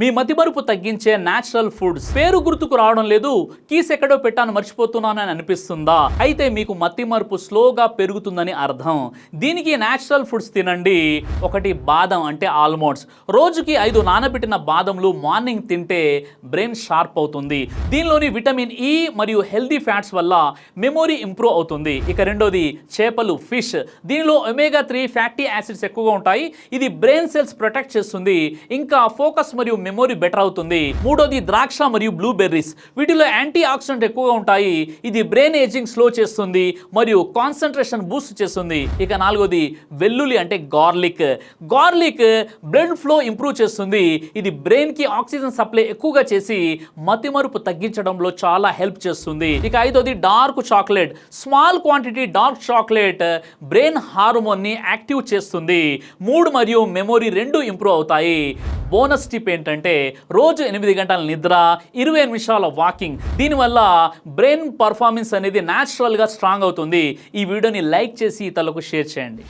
మీ మతిమరుపు తగ్గించే natural foods పేరు గుర్తుకు రావడం లేదు కీస్ ఎక్కడో పెట్టాను మర్చిపోతున్నానని అనిపిస్తుందా? అయితే మీకు మతిమరుపు స్లోగా పెరుగుతుందని అర్థం. దీనికి న్యాచురల్ ఫుడ్స్ తినండి. ఒకటి బాదం అంటే ఆల్మండ్స్ రోజుకి ఐదు నానబెట్టిన బాదంలు మార్నింగ్ తింటే బ్రెయిన్ షార్ప్ అవుతుంది. దీనిలోని విటమిన్ ఇ e మరియు హెల్దీ ఫ్యాట్స్ వల్ల మెమొరీ ఇంప్రూవ్ అవుతుంది. ఇక రెండోది చేపలు ఫిష్ దీనిలో ఒమేగా త్రీ ఫ్యాటీ యాసిడ్స్ ఎక్కువగా ఉంటాయి. ఇది బ్రెయిన్ సెల్స్ ప్రొటెక్ట్ చేస్తుంది. ఇంకా ఫోకస్ మరియు మెమొరీ బెటర్ అవుతుంది. మూడోది ద్రాక్ష మరియు బ్లూబెర్రీస్. వీటిలో యాంటీ ఆక్సిడెంట్ ఎక్కువగా ఉంటాయి. ఇది బ్రెయిన్ ఏజింగ్ స్లో చేస్తుంది మరియు కాన్సన్ట్రేషన్ బూస్ట్ చేస్తుంది. ఇక నాలుగోది వెల్లుల్లి అంటే garlic. Garlic blood flow improve చేస్తుంది. ఇది బ్రెయిన్కి ఆక్సిజన్ సప్లై ఎక్కువగా చేసి మతిమరుపు తగ్గించడంలో చాలా హెల్ప్ చేస్తుంది. ఇక ఐదోది dark chocolate. Small quantity dark chocolate brain హార్మోన్ని active చేస్తుంది. మూడ్ మరియు మెమొరీ రెండు ఇంప్రూవ్ అవుతాయి. బోనస్ టిప్ ఏంటంటే రోజు ఎనిమిది గంటల నిద్ర ఇరవై నిమిషాల వాకింగ్. దీనివల్ల బ్రెయిన్ పర్ఫార్మెన్స్ అనేది న్యాచురల్గా స్ట్రాంగ్ అవుతుంది. ఈ వీడియోని లైక్ చేసి ఇతరులకు షేర్ చేయండి.